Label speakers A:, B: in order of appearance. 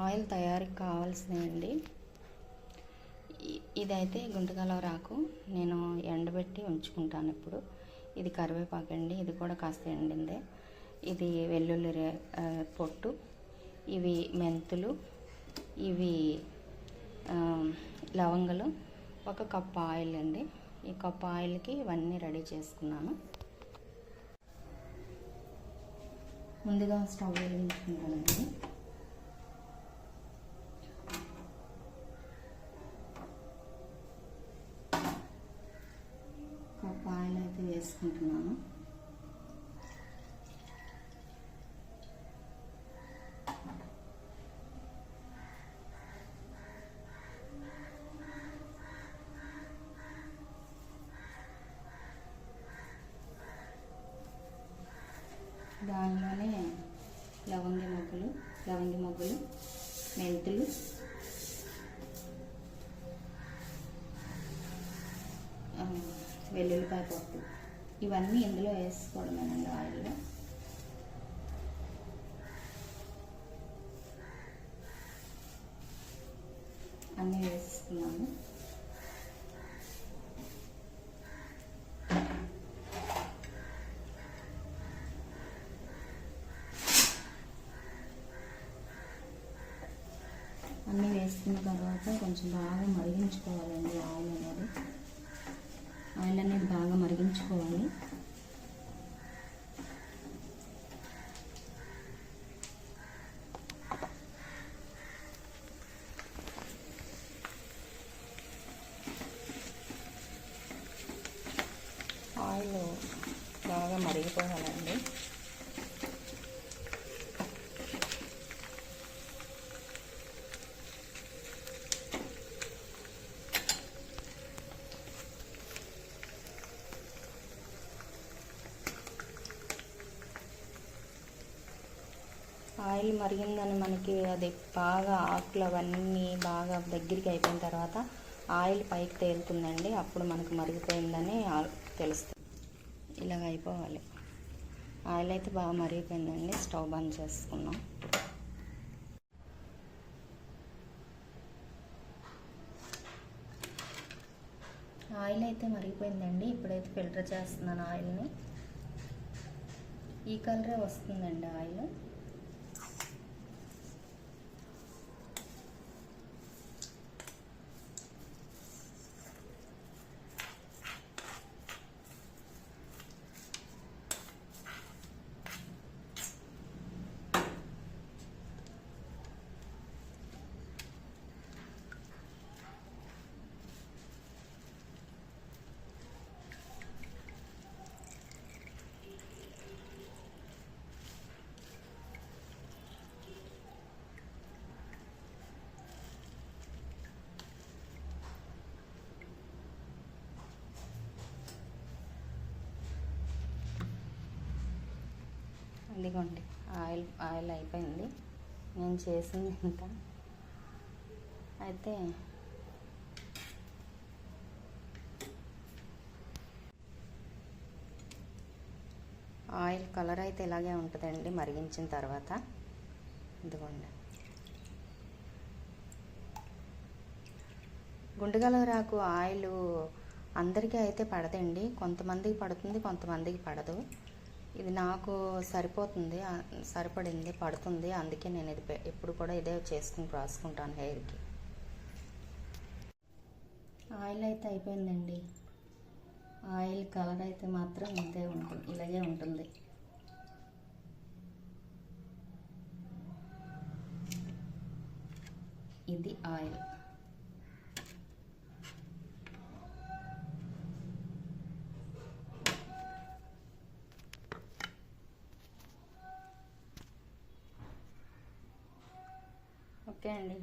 A: Oil తయారీకి కావాల్సినవి ఇదైతే గుంటకలవరాకు నేను ఎండబెట్టి ఉంచుకుంటాను ఇప్పుడు. ఇది కరివేపాకు అండి ఇది కూడా కాస్త ఎండిందే. ఇది వెల్లుల్లి పొట్టు. ఇవి మెంతులు. ఇవి లవంగలు. ఒక కప్ ఆయిల్ అండి. ఈ కప్ ఆయిల్కి ఇవన్నీ రెడీ చేసుకున్నాను. ముందుగా స్టవ్ వెలిగించుకుంటానండి కప్ ఆయిల్ అయితే దానిలోనే లవంగి మొగ్గలు లవంగి మొగ్గలు మెంతులు. వెల్లుల్లిపాయ పప్పు. ఇవన్నీ ఇందులో వేసుకోవడమేనండి ఆయిల్లో. అన్నీ వేసుకున్నాము అన్నీ వేసుకున్న తర్వాత కొంచెం బాగా మరిగించుకోవాలండి ఆయిల్ అనేది. ఆయిల్ అనేది బాగా మరిగించుకోవాలి ఆయిల్ బాగా మరిగిపోవాలండి ఆయిల్ మరిగిందని మనకి అది బాగా ఆకులు అవన్నీ బాగా దగ్గరికి అయిపోయిన తర్వాత ఆయిల్ పైకి తేలుతుందండి. అప్పుడు మనకు మరిగిపోయిందని ఆ- తెలుస్తుంది. ఇలాగ అయిపోవాలి. ఆయిల్ అయితే బాగా మరిగిపోయిందండి. స్టవ్ బంద్ చేసుకున్నాం. ఆయిల్ అయితే మరిగిపోయిందండి. ఇప్పుడైతే ఫిల్టర్ చేస్తున్నాను ఆయిల్ని. ఈ కలరే వస్తుందండి ఆయిల్. ఇదిగోండి ఆయిల్ ఆయిల్ అయిపోయింది. నేను చేసింది ఇంకా అయితే ఆయిల్ కలర్ అయితే ఇలాగే ఉంటుందండి మరిగించిన తర్వాత. ఇదిగోండి. గుండెగలరాకు ఆయిల్ అందరికీ అయితే పడదండి. కొంతమందికి పడుతుంది కొంతమందికి పడదు. ఇది నాకు సరిపోతుంది సరిపడింది పడుతుంది అందుకే నేను ఇది ఎప్పుడు కూడా ఇదే చేసుకుని రాసుకుంటాను హెయిర్కి. ఆయిల్ అయితే అయిపోయిందండి. ఆయిల్ కలర్ అయితే మాత్రం ఇదే ఉంటుంది ఇలాగే ఉంటుంది. ఇది ఆయిల్. ఓకే అండి